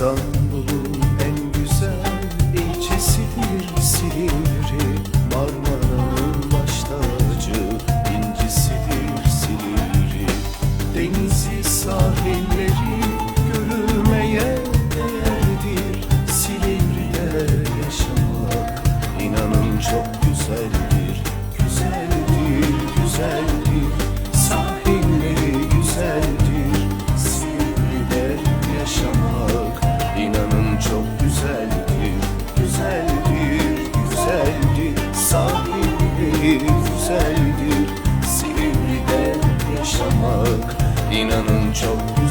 İstanbul'un en güzel ilçesidir Silivri Marmara'nın baş tacı incisidir Silivri. Denizi sahilleri görülmeye değerdir Silivri'de yaşamak inanın çok güzeldir Güzeldir, güzeldir güzeldir